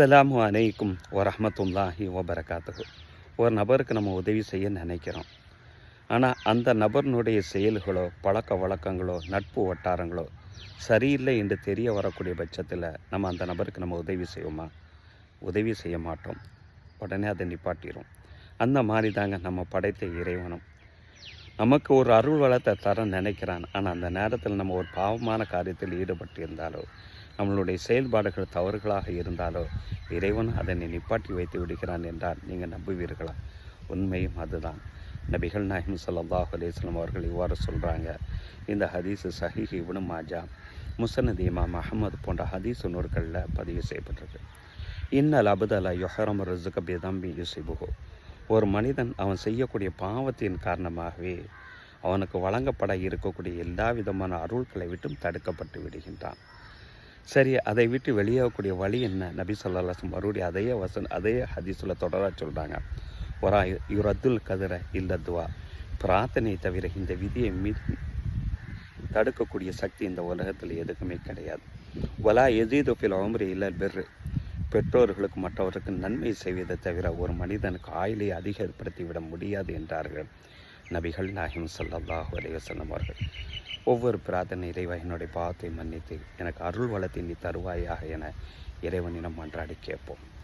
அஸ்ஸலாமு அலைக்கும் வரமத்துல்லாஹி வபரகாத்துஹு. ஒரு நபருக்கு நம்ம உதவி செய்ய நினைக்கிறோம். ஆனால் அந்த நபர்னுடைய செயல்களோ பழக்க வழக்கங்களோ நட்பு வட்டாரங்களோ சரியில்லை என்று தெரிய வரக்கூடிய பட்சத்தில் நம்ம அந்த நபருக்கு நம்ம உதவி செய்வோமா? உதவி செய்ய மாட்டோம். உடனே அதை நிப்பாட்டிடும் அந்த மாதிரி தாங்க நம்ம படைத்த இறைவனும். நமக்கு ஒரு அருள் வளத்தை தர நினைக்கிறான். ஆனால் அந்த நேரத்தில் நம்ம ஒரு பாவமான காரியத்தில் ஈடுபட்டு இருந்தாலோ நம்மளுடைய செயல்பாடுகள் தவறுகளாக இருந்தாலோ இறைவன் அதனை நிப்பாட்டி வைத்து விடுகிறான் என்றால் நீங்கள் நம்புவீர்களா? உண்மையும் அதுதான். நபிகள் நாயகம் சல்லாஹ் அலிஸ்லாம் அவர்கள் இவ்வாறு சொல்கிறாங்க இந்த ஹதீஸு சஹிஹ் இவனு மாஜா முசனத் இமாம் அஹமது போன்ற ஹதீஸ் நூல்களில் பதிவு செய்யப்பட்டிருக்கு. இன்னல் அபுதல யொஹரம் ரிசுக பிதம்பி யுசிபுஹு. ஒரு மனிதன் அவன் செய்யக்கூடிய பாவத்தின் காரணமாகவே அவனுக்கு வழங்கப்பட இருக்கக்கூடிய எல்லா விதமான அருள்களை விட்டும் தடுக்கப்பட்டு விடுகின்றான். சரி அதை விட்டு வெளியாகக்கூடிய வழி என்ன? நபி சொல்லலாம் மறுபடியும் அதே வசன் அதே ஹதீஸில் தொடராக சொல்கிறாங்க ஒரு யுரத்துல் கதிர இல்லத்துவா பிரார்த்தனை தவிர இந்த விதியை மீ தடுக்கக்கூடிய சக்தி இந்த உலகத்தில் எதுக்குமே கிடையாது. வலா எதீது உமரி இல்லை பெரு பெற்றோர்களுக்கு மற்றவருக்கு நன்மை செய்வதை தவிர ஒரு மனிதனுக்கு ஆயிலை அதிகப்படுத்தி விட முடியாது என்றார்கள் நபிகள் நாஹிம் சல்லாஹூ அலைஹி அவர்கள். ஒவ்வொரு பிரார்த்தனை இறைவா என்னுடைய பாவத்தை மன்னித்து எனக்கு அருள் வளத்தை நீ தருவாயாக என இறைவனிடம் மன்றாடி கேட்போம்.